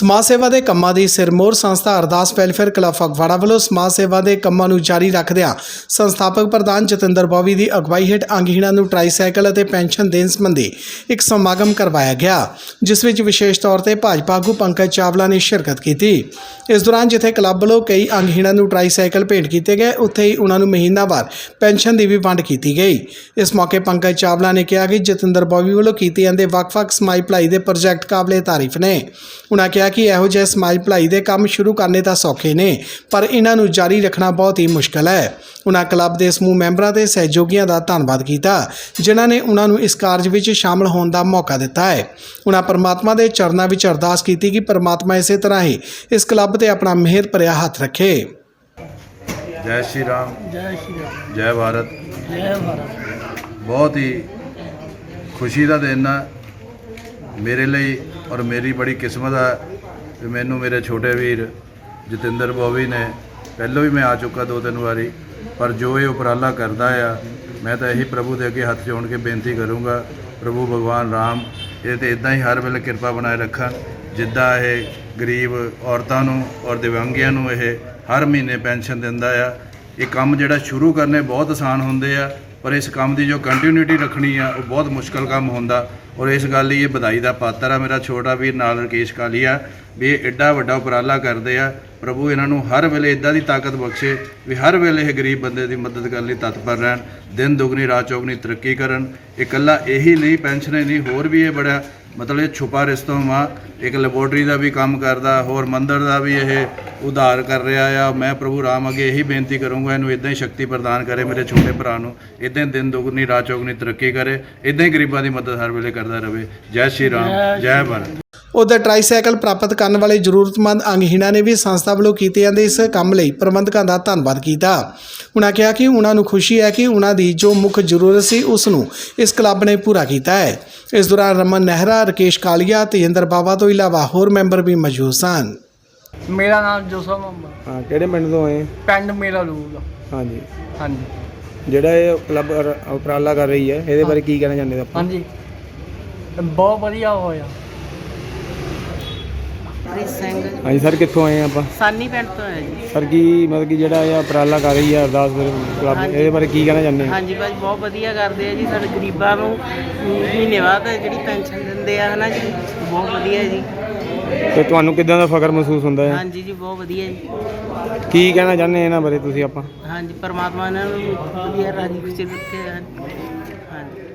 ਸਮਾਜ ਸੇਵਾ ਦੇ ਕੰਮਾਂ ਦੀ ਸਿਰਮੋਰ ਸੰਸਥਾ ਅਰਦਾਸ ਵੈਲਫੇਅਰ ਕਲੱਬ ਫਗਵਾੜਾ ਵੱਲੋਂ ਸਮਾਜ ਸੇਵਾ ਦੇ ਕੰਮਾਂ ਨੂੰ ਜਾਰੀ ਰੱਖਦਿਆਂ ਸੰਸਥਾਪਕ ਪ੍ਰਧਾਨ ਜਤਿੰਦਰ ਬੋਵੀ ਦੀ ਅਗਵਾਈ ਹੇਠ ਅੰਗਹੀਣਾਂ ਨੂੰ ਟ੍ਰਾਈਸਾਈਕਲ ਅਤੇ ਪੈਨਸ਼ਨ ਦੇਣ ਸੰਬੰਧੀ ਇੱਕ ਸਮਾਗਮ ਕਰਵਾਇਆ ਗਿਆ, ਜਿਸ ਵਿੱਚ ਵਿਸ਼ੇਸ਼ ਤੌਰ ਤੇ ਭਾਜਪਾ ਆਗੂ ਪੰਕਜ ਚਾਵਲਾ ਨੇ ਸ਼ਿਰਕਤ ਕੀਤੀ। ਇਸ ਦੌਰਾਨ ਜਿੱਥੇ ਕਲੱਬ ਵੱਲੋਂ ਕਈ ਅੰਗਹੀਣਾਂ ਨੂੰ ਟ੍ਰਾਈਸਾਈਕਲ ਭੇਂਟ ਕੀਤੇ ਗਏ, ਉੱਥੇ ਹੀ ਉਹਨਾਂ ਨੂੰ ਮਹੀਨਾਵਾਰ ਪੈਨਸ਼ਨ ਦੀ ਵੀ ਵੰਡ ਕੀਤੀ ਗਈ। ਇਸ ਮੌਕੇ ਪੰਕਜ ਚਾਵਲਾ ਨੇ ਕਿਹਾ ਕਿ ਜਤਿੰਦਰ ਬੋਵੀ ਵੱਲੋਂ ਕੀਤੇ ਜਾਂਦੇ ਵੱਖ-ਵੱਖ ਸਮਾਜ ਭਲਾਈ ਦੇ ਪ੍ਰੋਜੈਕਟ ਕਾਬਲੇ ਤਾਰੀਫ ਨੇ। ਉਹਨਾਂ ਕਿਹਾ ਕਿ ਇਹੋ ਜਿਹੇ ਸਮਾਜ ਭਲਾਈ ਦੇ ਕੰਮ ਸ਼ੁਰੂ ਕਰਨੇ ਤਾਂ ਸੌਖੇ ਨੇ ਪਰ ਇਹਨਾਂ ਨੂੰ ਜਾਰੀ ਰੱਖਣਾ ਬਹੁਤ ਹੀ ਮੁਸ਼ਕਲ ਹੈ। ਉਹਨਾਂ ਕਲੱਬ ਦੇ ਸਮੂਹ ਮੈਂਬਰਾਂ ਤੇ ਸਹਿਯੋਗੀਆਂ ਦਾ ਧੰਨਵਾਦ ਕੀਤਾ ਜਿਨ੍ਹਾਂ ਨੇ ਉਹਨਾਂ ਨੂੰ ਇਸ ਕਾਰਜ ਵਿੱਚ ਸ਼ਾਮਲ ਹੋਣ ਦਾ ਮੌਕਾ ਦਿੱਤਾ ਹੈ। ਉਹਨਾਂ ਪਰਮਾਤਮਾ ਦੇ ਚਰਨਾਂ ਵਿੱਚ ਅਰਦਾਸ ਕੀਤੀ ਕਿ ਪਰਮਾਤਮਾ ਇਸੇ ਤਰ੍ਹਾਂ ਹੀ ਇਸ ਕਲੱਬ ਤੇ ਆਪਣਾ ਮਿਹਰ ਭਰਿਆ ਹੱਥ ਰੱਖੇ। ਜੈ ਸ਼੍ਰੀ ਰਾਮ। ਜੈ ਸ਼੍ਰੀ ਰਾਮ। ਜੈ ਭਾਰਤ। ਜੈ ਭਾਰਤ। ਬਹੁਤ ਹੀ ਖੁਸ਼ੀ ਦਾ ਦਿਨ ਆ। ਮੇਰੇ ਲਈ ਔਰ ਮੇਰੀ ਬੜੀ ਕਿਸਮਤ ਆ ਕਿ ਮੈਨੂੰ ਮੇਰੇ ਛੋਟੇ ਵੀਰ ਜਤਿੰਦਰ ਬੋਵੀ ਨੇ ਪਹਿਲਾਂ ਵੀ ਮੈਂ ਆ ਚੁੱਕਾ ਦੋ ਤਿੰਨ ਵਾਰੀ, ਪਰ ਜੋ ਇਹ ਉਪਰਾਲਾ ਕਰਦਾ ਆ, ਮੈਂ ਤਾਂ ਇਹੀ ਪ੍ਰਭੂ ਦੇ ਅੱਗੇ ਹੱਥ ਜੋੜ ਕੇ ਬੇਨਤੀ ਕਰੂੰਗਾ, ਪ੍ਰਭੂ ਭਗਵਾਨ ਰਾਮ, ਇਹ ਤੇ ਇਦਾਂ ਹੀ ਹਰ ਵੇਲੇ ਕਿਰਪਾ ਬਣਾਏ ਰੱਖਣ, ਜਿੱਦਾਂ ਇਹ ਗਰੀਬ ਔਰਤਾਂ ਨੂੰ ਔਰ ਦਿਵਿਆਂਗੀਆਂ ਨੂੰ ਇਹ ਹਰ ਮਹੀਨੇ ਪੈਨਸ਼ਨ ਦਿੰਦਾ ਆ। ਇਹ ਕੰਮ ਜਿਹੜਾ ਸ਼ੁਰੂ ਕਰਨੇ ਬਹੁਤ ਆਸਾਨ ਹੁੰਦੇ ਆ ਪਰ ਇਸ ਕੰਮ ਦੀ ਜੋ ਕੰਟੀਨਿਊਟੀ ਰੱਖਣੀ ਆ, ਉਹ ਬਹੁਤ ਮੁਸ਼ਕਲ ਕੰਮ ਹੁੰਦਾ। ਔਰ ਇਸ ਗੱਲ ਲਈ ਇਹ ਵਧਾਈ ਦਾ ਪਾਤਰ ਆ ਮੇਰਾ ਛੋਟਾ ਵੀਰ, ਨਾਲ ਰਕੇਸ਼ ਕਾਲੀਆ, ਵੀ ਇਹ ਐਡਾ ਵੱਡਾ ਉਪਰਾਲਾ ਕਰਦੇ ਆ। ਪ੍ਰਭੂ, ਇਹਨਾਂ ਨੂੰ ਹਰ ਵੇਲੇ ਇਦਾਂ ਦੀ ਤਾਕਤ ਬਖਸ਼ੇ ਵੀ ਹਰ ਵੇਲੇ ਇਹ ਗਰੀਬ ਬੰਦੇ ਦੀ ਮਦਦ ਕਰਨ ਲਈ ਤਤਪਰ ਰਹਿਣ। ਦਿਨ ਦੁਗਣੀ, ਰਾਤ ਚੌਗਣੀ ਤਰੱਕੀ ਕਰਨ। ਇਹ ਇਕੱਲਾ ਇਹੀ ਨਹੀਂ ਪੈਨਸ਼ਨ ਹੀ ਨਹੀਂ, ਹੋਰ ਵੀ ਇਹ ਬੜਾ ਮਤਲਬ ਇਹ ਛੁਪਾ ਰਿਸ਼ਤੋਂ ਵਾ ਇੱਕ ਲੈਬੋਰਟਰੀ ਦਾ ਵੀ ਕੰਮ ਕਰਦਾ ਹੋਰ ਮੰਦਰ ਦਾ ਵੀ ਇਹ ਉਧਾਰ ਕਰ ਰਿਹਾ ਆ। ਮੈਂ ਪ੍ਰਭੂ ਰਾਮ ਅੱਗੇ ਇਹੀ ਬੇਨਤੀ ਕਰੂੰਗਾ ਇਹਨੂੰ ਇਦਾਂ ਹੀ ਸ਼ਕਤੀ ਪ੍ਰਦਾਨ ਕਰੇ ਮੇਰੇ ਛੋਟੇ ਭਰਾ ਨੂੰ। ਇਦਾਂ ਹੀ ਦਿਨ ਦੁਗਣੀ ਰਾਤ ਚੌਗਣੀ ਤਰੱਕੀ ਕਰੇ। ਇਦਾਂ ਹੀ ਗਰੀਬਾਂ ਦੀ ਮਦਦ ਹਰ ਵੇਲੇ ਕਰਦਾ ਰਹੇ। ਜੈ ਸ਼੍ਰੀ ਰਾਮ ਜੈ ਭਾਰਤ। ਉਧਰ ਟ੍ਰਾਈਸਾਈਕਲ ਪ੍ਰਾਪਤ ਕਰਨ ਵਾਲੇ ਜ਼ਰੂਰਤਮੰਦ ਅੰਗਹੀਣਾਂ ਨੇ ਵੀ ਸੰਸਥਾ ਵੱਲੋਂ ਕੀਤੇ ਜਾਂਦੇ ਇਸ ਕੰਮ ਲਈ ਪ੍ਰਬੰਧਕਾਂ ਦਾ ਧੰਨਵਾਦ ਕੀਤਾ। ਉਹਨਾਂ ਕਿਹਾ ਕਿ ਉਹਨਾਂ ਨੂੰ ਖੁਸ਼ੀ ਹੈ ਕਿ ਉਹਨਾਂ ਦੀ ਜੋ ਮੁੱਖ ਜ਼ਰੂਰਤ ਸੀ ਉਸ ਨੂੰ ਇਸ ਕਲੱਬ ਨੇ ਪੂਰਾ ਕੀਤਾ ਹੈ। ਇਸ ਦੌਰਾਨ ਰਮਨ ਨਹਿਰਾ ਰਕੇਸ਼ ਕਾਲੀਆ ਤੇਜਿੰਦਰ ਬਾਵਾ ਤੋਂ ਇਲਾਵਾ ਹੋਰ ਮੈਂਬਰ ਵੀ ਮੌਜੂਦ ਸਨ। ਮੇਰਾ ਨਾਮ ਜੋਸਫ ਮੁਹੰਮਦ। ਹਾਂ ਕਿਹੜੇ ਪਿੰਡ ਤੋਂ ਆਏ? ਪਿੰਡ ਮੇਰਾ ਲੂਲ ਹਾਂਜੀ। ਹਾਂਜੀ। ਜਿਹੜਾ ਇਹ ਕਲੱਬ ਉਪਰਾਲਾ ਕਰ ਰਹੀ ਹੈ ਇਹਦੇ ਬਾਰੇ ਕੀ ਕਹਿਣਾ ਚਾਹੁੰਦੇ ਆਪਾਂ? ਹਾਂਜੀ। ਬਹੁਤ ਵਧੀਆ ਹੋਇਆ। ਪ੍ਰੀਤ ਸਿੰਘ। ਹਾਂਜੀ ਸਰ ਕਿੱਥੋਂ ਆਏ ਆਪਾਂ? ਸਾਨੀ ਪਿੰਡ ਤੋਂ ਹੈ ਜੀ। ਸਰ ਕੀ ਮਤਲਬ ਕਿ ਜਿਹੜਾ ਇਹ ਉਪਰਾਲਾ ਕਰ ਰਹੀ ਹੈ ਅਰਦਾਸ ਕਲੱਬ ਹਾਂਜੀ। ਇਹਦੇ ਬਾਰੇ ਕੀ ਕਹਿਣਾ ਚਾਹੁੰਦੇ ਹੋ? ਹਾਂਜੀ ਭਾਜੀ ਬਹੁਤ ਵਧੀਆ ਕਰਦੇ ਆ ਜੀ ਸਾਡੇ ਗਰੀਬਾਂ ਨੂੰ ਮਹੀਨੇ ਬਾਅਦ ਜਿਹੜੀ ਪੈਨਸ਼ਨ ਦਿੰਦੇ ਆ ਹਨਾ ਜੀ। ਬਹੁਤ ਵਧੀਆ ਜੀ। ਤੇ ਤੁਹਾਨੂੰ ਕਿਦਾਂ ਦਾ ਫਖਰ ਮਹਿਸੂਸ ਹੁੰਦਾ ਹੈ? ਹਾਂਜੀ ਜੀ ਬਹੁਤ ਵਧੀਆ ਜੀ। ਕੀ ਕਹਿਣਾ ਚਾਹੁੰਦੇ ਇਹਨਾਂ ਬਾਰੇ ਤੁਸੀਂ ਆਪਾਂ? ਹਾਂਜੀ ਪਰਮਾਤਮਾ ਇਹਨਾਂ ਨੂੰ ਵਧੀਆ ਰਾਜੀ ਖੁਸ਼ੀ ਰੱਖੇ ਹਾਂਜੀ।